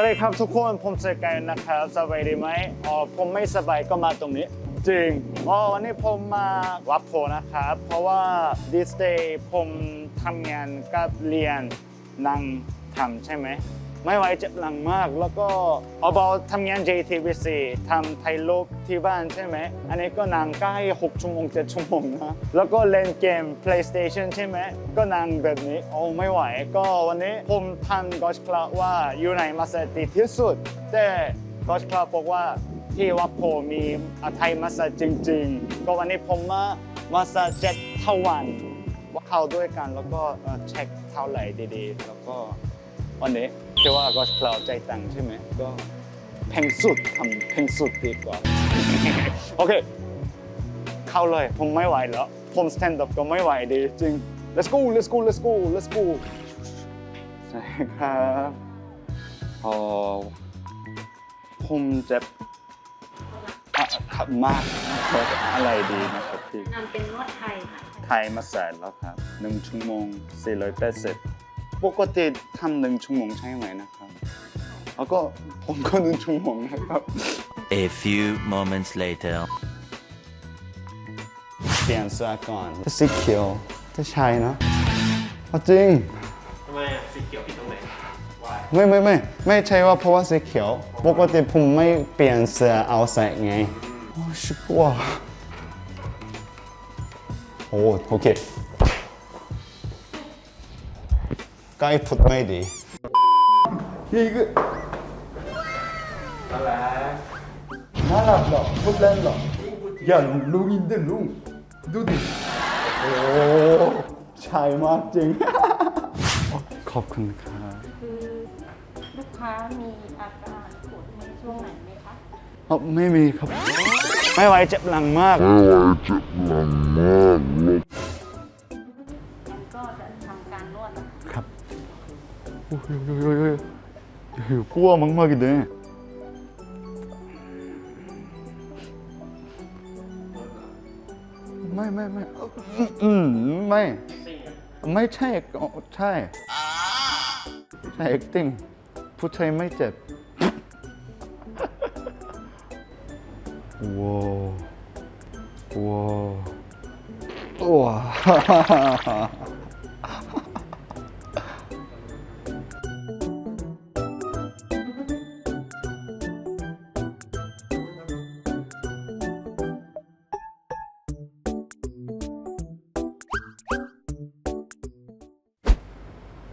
วัสดีครับทุกคนผมเจอกันนะครับสบายดีไหมอ๋อผมไม่สบายก็มาตรงนี้ จริงอ๋อวันนี้ผมมาวัดโพนะครับ เพราะว่า this day ผมทำงานกับเรียนนั่งทำใช่ไหม ไม่ไหวเจ็บหลังมาก แล้วก็เอาเบาทำงาน JTBC ทำไทยลบที่บ้านใช่ไหม อันนี้ก็นั่งใกล้6ชั่วโมง7ชั่วโมงนะ แล้วก็เล่นเกม PlayStation ใช่ไหม ก็นั่งแบบนี้ โอ้ไม่ไหว ก็วันนี้ผมทันกอชคลาว่าอยู่ในมาสเตอร์ดีที่สุด แต่กอชคลาบอกว่าที่วัดโพมีอาไทยมาสเตจริง ๆ ก็วันนี้ผมมามาสเตจ็ดเทวันว่าเข้าด้วยกันแล้วก็เอ่อเช็คเท่าไหร่ดีๆ แล้วก็วันนี้ คิดว่าก็เราใจตังค์ใช่ไหมก็แพงสุดทำแพงสุดดีกว่าโอเค เข้าเลยผมไม่ไหวแล้ว ผม stand up ก็ไม่ไหวดีจริง let's go let's go let's go let's go ใช่ครับพอผมเจ็บอะครับมากอะไรดีนะครับพี่นำเป็นนวดไทยค่ะไทยมาแสนแล้วครับหนึ่งชั่วโมง480ป กติทำหนึ่งชั่วโมงใช่ไหมนะครับ แล้วก็ผมก็หนึ่งชั่วโมงนะครับ A few moments later. เปลี่ยนเสื้อก่อนสีเขียวจะใช่นะเอาจริง ทำไมอะสีเขียวผิดตรงไหนวายไม่ไม่ไม่ไม่ใช่ว่าเพราะว่าสีเขียว ปกติผมไม่เปลี่ยนเสื้อเอาใส่ไง โอ้ชิบว่าโอ้โอเค เล่นเหรออย่าลุงอินเดลุงดูดิโอ้ใช่มากจริงขอบคุณครับคือลูกค้ามีอาการปวดในช่วงไหนไหมคะ อ๋อไม่มีครับ ไม่ไหวเจ็บหลังมากงั้นก็ โอ้ยกลัวมากมากๆเลยไม่ไม่ไม่อืมไม่ไม่ใช่อ๋อใช่ใช่ acting ผู้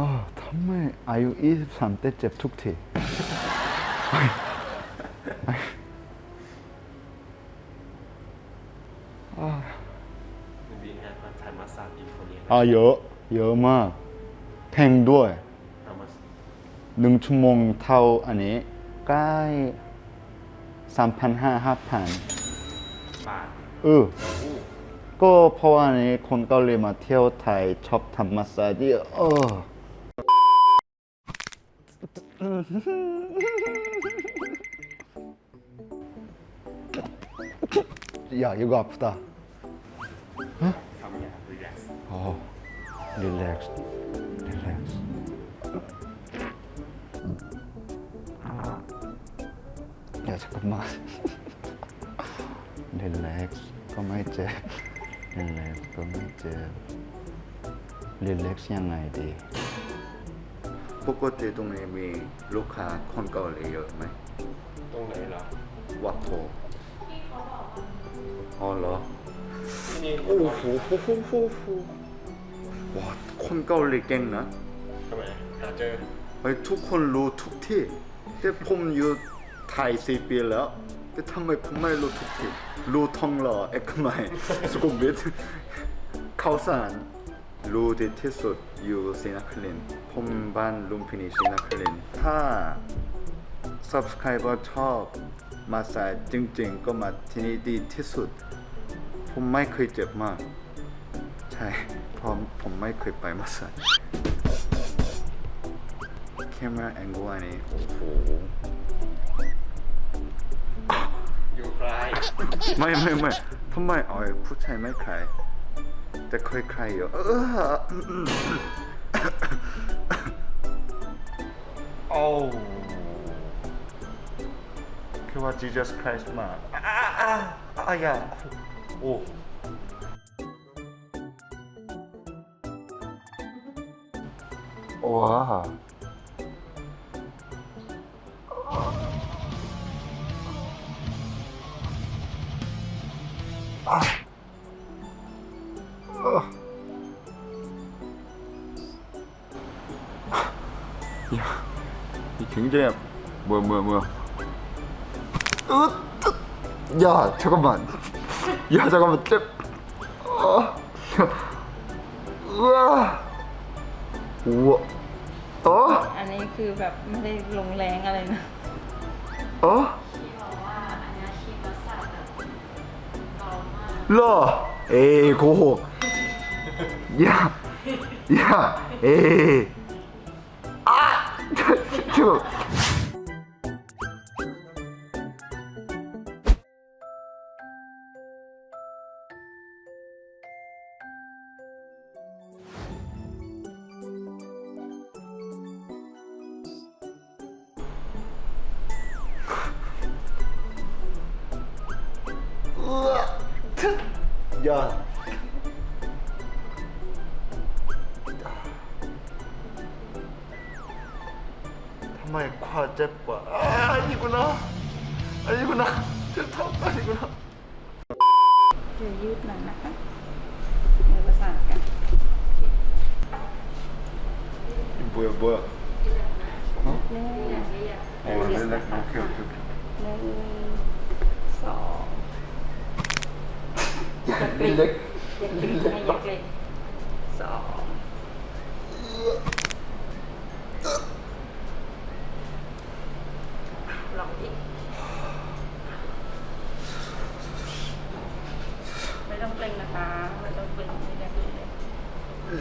ชายไม่เจ็บว้าวว้าวว้าวอ้าวทำไมอายุ 23 แต่เจ็บทุกทีมันดีงานมาถ่ายมาสามอีกคนนี้อ่าเยอะ เยอะมากแพงด้วยเอามาหนึ่งชั่วโมงเท่าอันนี้ใกล้สามพันห้าห้าพันบาทเออก็เพราะว่าอันนี้คนเกาหลีมาเที่ยวไทยชอบทำมาสซาจเออ 야 이거 아프다. 어? 어. 릴렉스. 릴렉스. 야 잠깐만. 릴렉스. 가만 있지. 릴렉스. 가만 있지. 릴렉스 양아이디. ปกติตรงนี้มีลูกค้าคนเกาหลีเยอะไหมตรงไหนเหรอวัดโพอ๋อเหรอที่นี่โอ้โหโหโหโหโหว้าคนเกาหลีเก่งนะทำไมหาเจอเฮ้ยทุกคนรู้ทุกที่แต่ผมอยู่ไทยสี่ปีแล้ว แต่ทำไมผมไม่รู้ทุกที่รู้ทองหล่อเอกมัยสุขุมวิทข้าวสาร รู้ดีที่สุดอยู่ศรีนครินทร์ผมบ้านลุมพินีศรีนครินทร์ถ้า subscriber ชอบมาสายจริง ๆ ก็มาที่นี่ดีที่สุด ผมไม่เคยเจ็บมาก ใช่เพราะผมไม่เคยไปมาสาย camera angle อันนี้โอ้โห อยู่ใกล้ไม่ไม่ไม่ทำไมอ๋อยผู้ชายไม่ใคร แต่เคยใครอยู่เอออืมโอ้ คือว่า Jesus Christ มากอ่าอ่าอ่าอย่าโอ้ว้า 굉장히 뭐야 뭐야 뭐야 으, 야 잠깐만 야 잠깐만 잽 어, 우와 우와 어? อันนี้คือแบบไม่ได้ลงแรงอะไรนะ 어? บอกว่าอันนี้ชีรสชาติแบบเบามาก 러 에이 고호 야, 야, 에이 아, 큐. 야. 前과제과아 아니구나 아니구나 들탑 아니구나 จะยืนหน่อยนะคะมือประสานกูนะจะยืดหนึ่งเออเล่นเล็กๆโอเคโอเคโอเคหนึ่งสอง เล่นเล็ก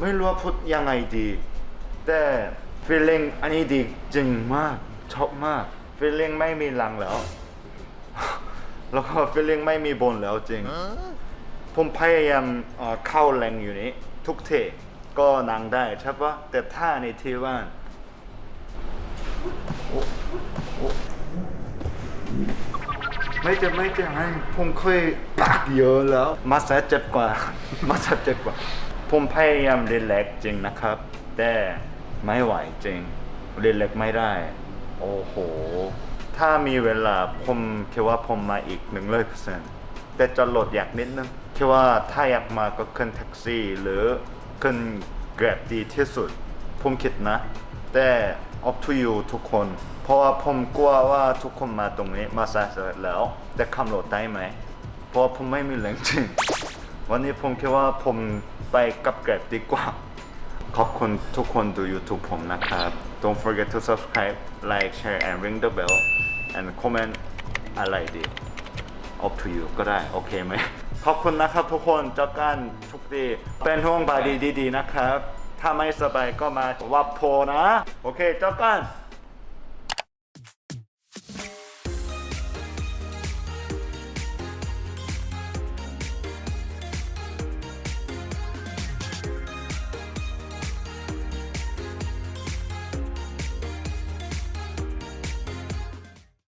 ไม่รู้ว่าพูดยังไงดี แต่ feeling อันนี้ดีจริงมากชอบมาก feeling ไม่มีหลังแล้ว แล้วก็ feeling ไม่มีบนแล้วจริง ผมพยายามเอ่อเข้าแรงอยู่นี้ ทุกเทก็นั่งได้ใช่ปะแต่ท่าในที่ว่านโอ้โอ้ไม่จ็บไม่จ็บให้ผมเคยปากเยอะแล้ว มาสเจ็บกว่า มาสเจ็บกว่า ผมพยายามรีแลกซ์จริงนะครับ แต่ไม่ไหวจริงรีแลกซ์ไม่ได้ โอ้โห ถ้ามีเวลาผมคิดว่าผมมาอีกหนึ่งร้อยเปอร์เซ็นต์แต่จะลดอยากนิดนึงคิดว่าถ้าอยากมาก็ขึ้นแท็กซี่หรือขึ้น Grab ดีที่สุด ผมคิดนะ แต่ up to you ทุกคน เพราะว่าผมกลัวว่าทุกคนมาตรงนี้มาสายแล้ว จะขับรถได้ไหม เพราะผมไม่มีแรงจริง วันนี้ผมคิดว่าผมไปกับ Grab ดีกว่า ขอบคุณทุกคนดู YouTube ผมนะครับ Don't forget to subscribe like share and ring the bell and comment อะไรดี up to you ก็ได้ โอเคไหม ขอบคุณนะครับทุกคนเจ้ากันทุกดีเป็นห่วงบายดีดีๆนะครับ ถ้าไม่สบายก็มาวับโพนะ โอเคเจ้ากัน